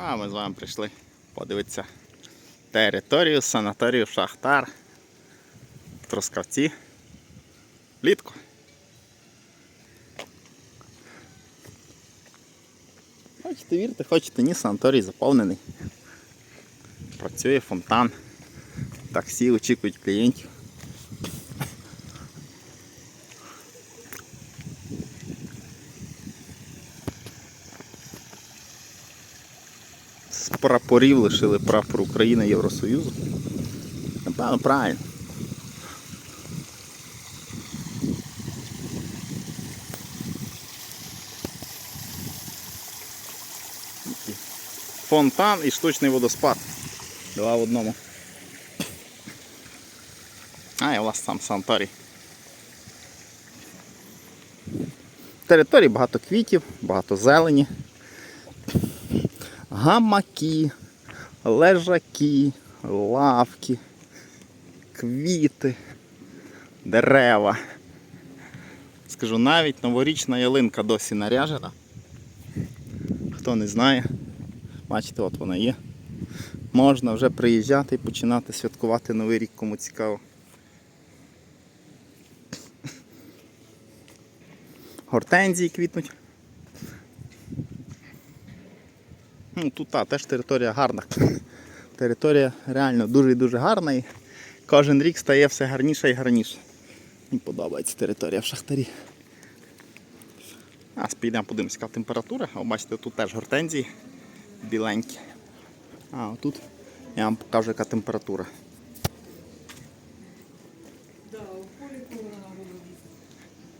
А ми з вами прийшли подивитися територію санаторію Шахтар Трускавці. Влітку. Хочете вірте, хочете ні, санаторій заповнений. Працює фонтан. Таксі очікують клієнтів. З прапорів лишили прапор України Євросоюзу. Напевно, правильно. Фонтан і штучний водоспад. Два в одному. А, і у вас сам санаторій. Території багато квітів, багато зелені гамаки, лежаки, лавки, квіти, дерева. Скажу, навіть новорічна ялинка досі наряжена. Хто не знає, бачите, от вона є. Можна вже приїжджати і починати святкувати Новий рік, кому цікаво. Гортензії квітнуть. Ну, тут та, теж територія гарна. Територія реально дуже і дуже гарна і кожен рік стає все гарніше і гарніше. Мені подобається територія в шахтарі. А підемо подивимося, яка температура. О, бачите, тут теж гортензії біленькі. А отут я вам покажу, яка температура.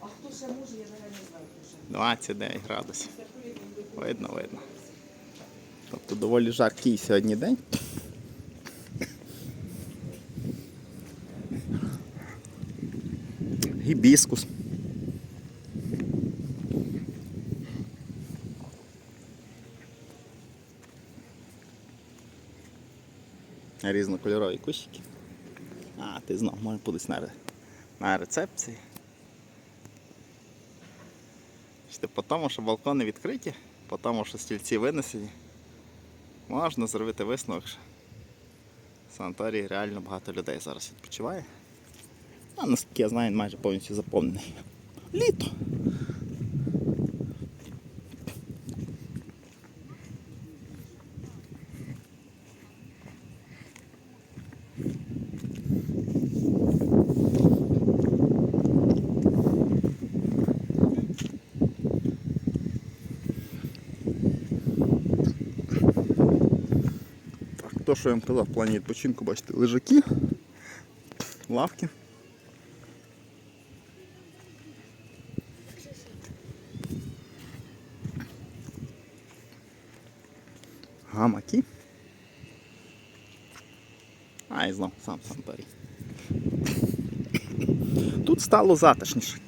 А хто ще може, я не знаю, 29 градусів. Видно, видно. Тобто доволі жаркий сьогодні день. Гібіскус. Різнокольорові кущики. А, ти знов, може будеш на, на рецепції. Бачите, по тому, що балкони відкриті, по тому, що стільці винесені, можна зробити висновок, що в санаторії реально багато людей зараз відпочиває. А наскільки я знаю, він майже повністю заповнений. Літо. Що я вам казав в плані відпочинку, бачите, лежаки, лавки. Гамаки. А, і знов сам санаторій. Тут стало затишніше.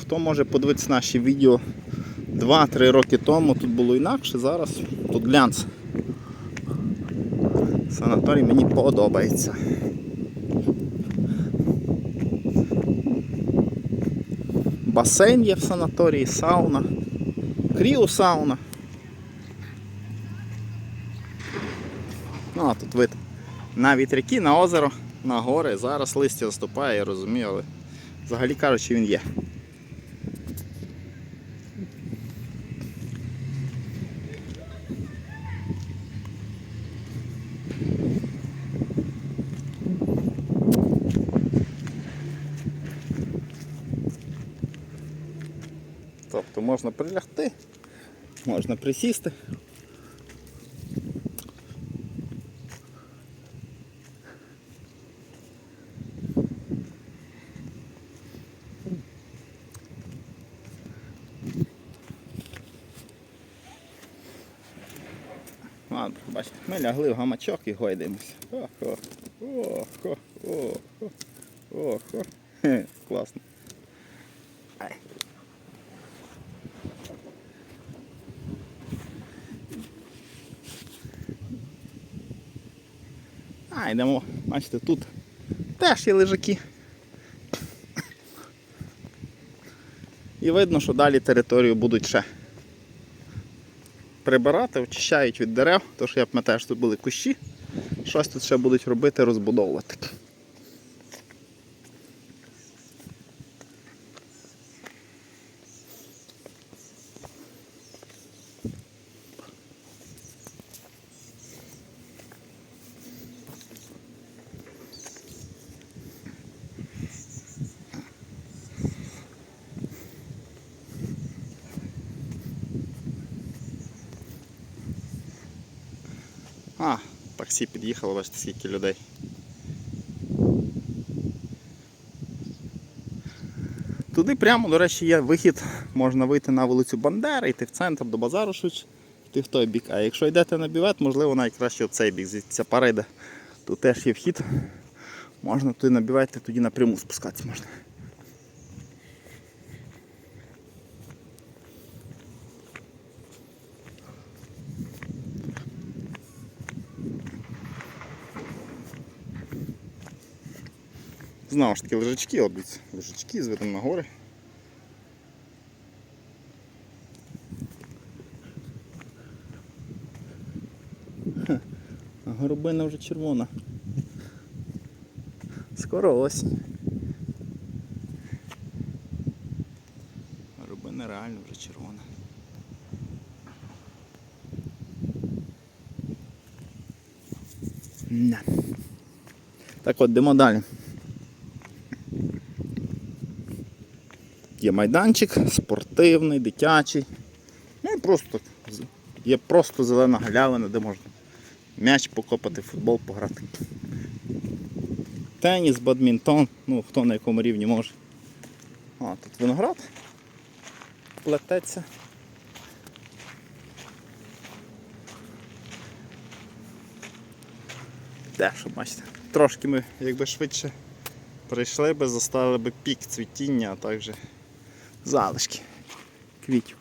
Хто може подивитися наші відео 2-3 роки тому, тут було інакше, зараз тут глянц. Санаторій мені подобається. Басейн є в санаторії, сауна, кріосауна. Ну, а тут вид на вітряки, на озеро, на гори. Зараз листя заступає, я розумію, але взагалі кажучи, він є. Тобто можна прилягти, можна присісти. Ладно, бачите, ми лягли в гамачок і гойдаємося. Охо, охо, охо, охо. Хе, класно. А, йдемо, бачите, тут теж є лежаки. І видно, що далі територію будуть ще прибирати, очищають від дерев, тож я ми теж тут були кущі. Щось тут ще будуть робити, розбудовувати. А, таксі під'їхало, бачите, скільки людей. Туди прямо, до речі, є вихід, можна вийти на вулицю Бандери, йти в центр до базару швидше, йти в той бік. А якщо йдете на бівет, можливо навіть краще в цей бік. Звідси пара йде. Тут теж є вхід. Можна туди на бівет, тоді напряму спускатися можна. Знову ж таки лежачки, от лежачки з видом на гори. А горобина вже червона. Скоро осінь. Горобина реально вже червона. Так от, йдемо далі. Є майданчик спортивний, дитячий. Ну і просто є просто зелена галявина, де можна м'яч покопати, футбол пограти. Теніс, бадмінтон, ну хто на якому рівні може. А, тут виноград плететься. Де, що бачите? Трошки ми якби швидше прийшли би, заставили би пік цвітіння, а також залишки квітів.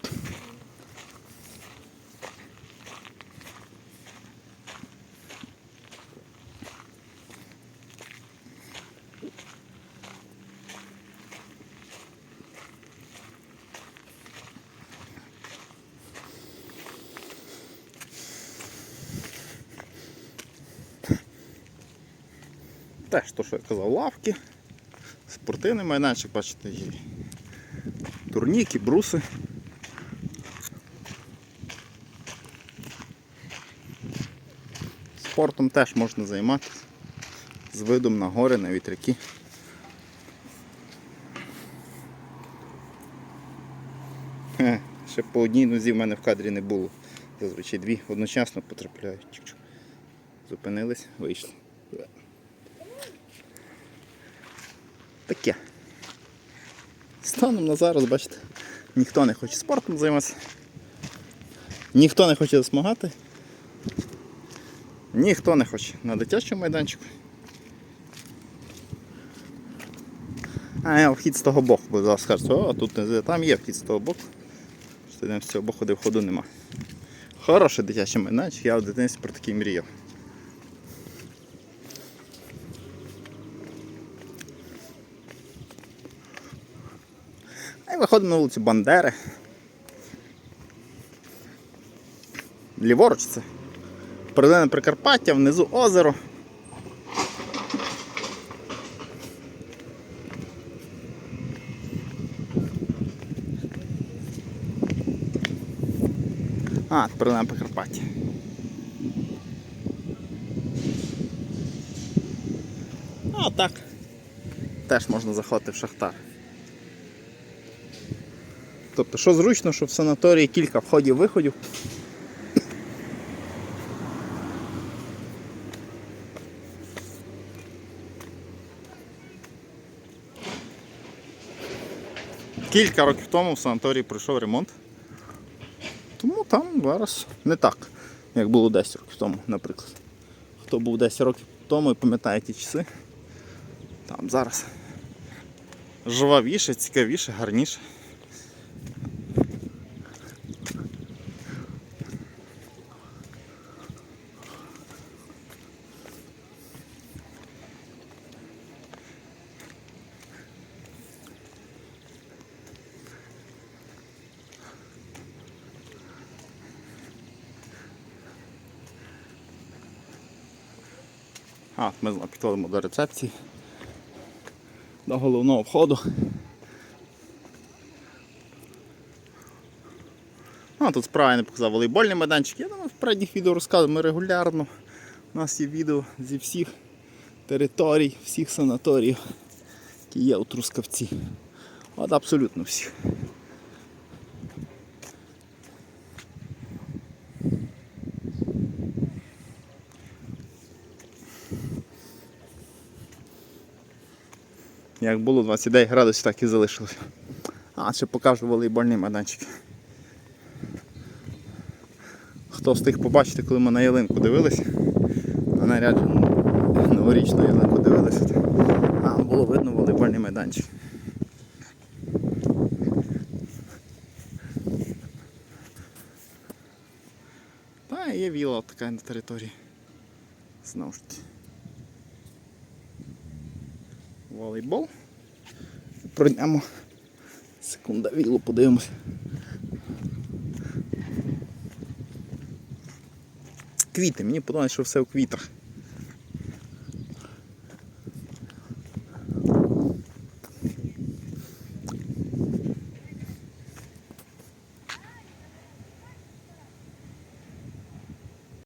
То, що я казав, лавки, спортивний майданчик, бачите, є турніки, бруси. Спортом теж можна займатися з видом на гори, на вітряки. Ще по одній нозі в мене в кадрі не було. Зазвичай дві одночасно потрапляють. Чик-чик. Зупинились, вийшли. Таке. Станом на зараз, бачите, ніхто не хоче спортом займатися. Ніхто не хоче засмагати. Ніхто не хоче на дитячому майданчику. А я вхід з того боку, бо зараз скажуть, о, тут там є вхід з того боку. Що з цього боку, де входу нема. Хороший дитячий майданчик, я в дитинстві про такий мріяв. А й виходимо на вулицю Бандери. Ліворуч це. Перлине Прикарпаття, внизу озеро. А, Перлине Прикарпаття. А так. Теж можна заходити в шахтар. Тобто, що зручно, що в санаторії кілька входів-виходів. Кілька років тому в санаторії пройшов ремонт. Тому там зараз не так, як було 10 років тому, наприклад. Хто був 10 років тому і пам'ятає ті часи, там зараз жвавіше, цікавіше, гарніше. А, ми знову підходимо до рецепції. До головного входу. А, тут справа я не показав волейбольний майданчик. Я думаю, в передніх відео розказую, ми регулярно. У нас є відео зі всіх територій, всіх санаторіїв, які є у Трускавці. От абсолютно всіх. Як було 29 градусів, так і залишилося. А, ще покажу волейбольний майданчик. Хто встиг побачити, коли ми на ялинку дивилися, на наряджену новорічну ялинку дивилися, там було видно волейбольний майданчик. Та є віла така на території. Знову ж таки. Волейбол. Пройдемо. Секунда, вілу подивимось. Квіти, мені подобається, що все в квітах.